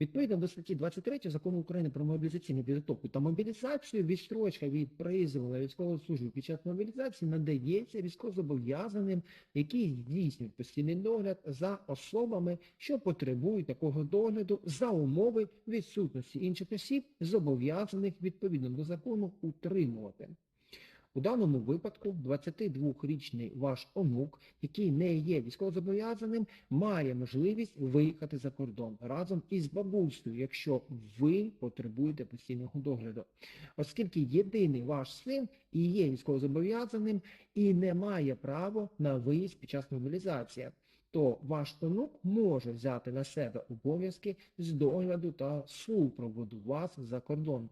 Відповідно до статті 23 закону України про мобілізаційну підготовку та мобілізацію, відстрочка від призову на військову службу під час мобілізації надається військовозобов'язаним, які здійснюють постійний догляд за особами, що потребують такого догляду за умови відсутності інших осіб, зобов'язаних відповідно до закону утримувати. У даному випадку 22-річний ваш онук, який не є військовозобов'язаним, має можливість виїхати за кордон разом із бабусею, якщо ви потребуєте постійного догляду. Оскільки єдиний ваш син і є військовозобов'язаним і не має права на виїзд під час мобілізації, то ваш онук може взяти на себе обов'язки з догляду та супроводу вас за кордон.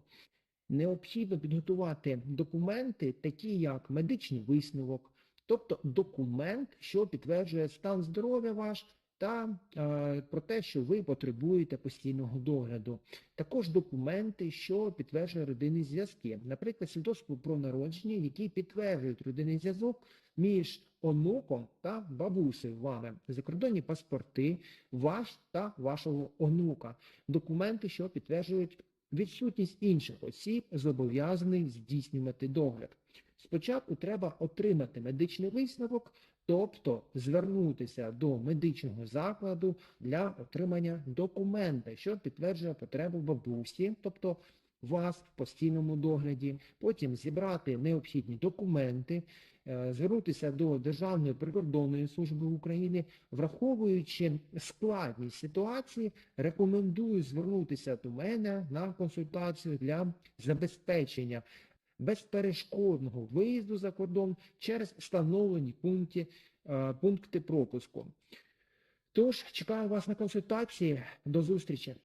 Необхідно підготувати документи, такі як медичний висновок, тобто документ, що підтверджує стан здоров'я ваш та е, про те, що ви потребуєте постійного догляду. Також документи, що підтверджує родинні зв'язки, наприклад, свідоцтво про народження, які підтверджують родинний зв'язок між онуком та бабусею вами, закордонні паспорти, ваш та вашого онука, документи, що підтверджують відсутність інших осіб, зобов'язаних здійснювати догляд. Спочатку треба отримати медичний висновок, тобто звернутися до медичного закладу для отримання документа, що підтверджує потребу бабусі, тобто вас в постійному догляді, потім зібрати необхідні документи, е, звернутися до Державної прикордонної служби України, враховуючи складність ситуації, рекомендую звернутися до мене на консультацію для забезпечення безперешкодного виїзду за кордон через встановлені пункти, е, пункти пропуску. Тож, чекаю вас на консультації. До зустрічі!